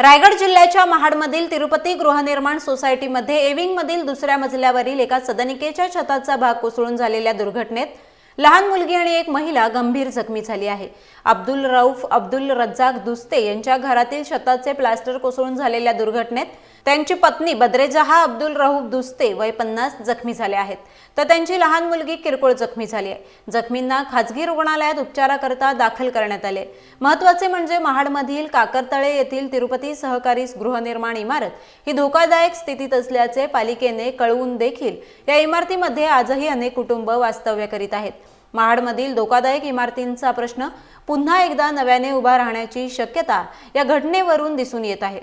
रायगड जिल्ह्याच्या महाडमधील तिरुपती गृहनिर्माण सोसायटीमध्ये एविंगमधील दुसऱ्या मजल्यावरील एका सदनिकेच्या छताचा भाग कोसळून झालेल्या दुर्घटनेत लहान मुलगी आणि एक महिला गंभीर जखमी झाली आहे. अब्दुल रऊफ अब्दुल रज्जाक दुस्ते यांच्या घरातील शताचे प्लास्टर कोसळून झालेल्या दुर्घटनेत त्यांची पत्नी बद्रेजहा अब्दुल रऊफ दुस्ते वय पन्नास जखमी झाले आहेत. तर त्यांची लहान मुलगी किरकोळ जखमी झाली आहे. जखमींना खाजगी रुग्णालयात उपचाराकरता दाखल करण्यात आले. महत्त्वाचे म्हणजे महाडमधील काकरतळे येथील तिरुपती सहकारी गृहनिर्माण इमारत ही धोकादायक स्थितीत असल्याचे पालिकेने कळवून देखील या इमारतीमध्ये आजही अनेक कुटुंब वास्तव्य करीत आहेत. महाडमधील धोकादायक इमारतींचा प्रश्न पुन्हा एकदा नव्याने उभा राहण्याची शक्यता या घटनेवरून दिसून येत आहे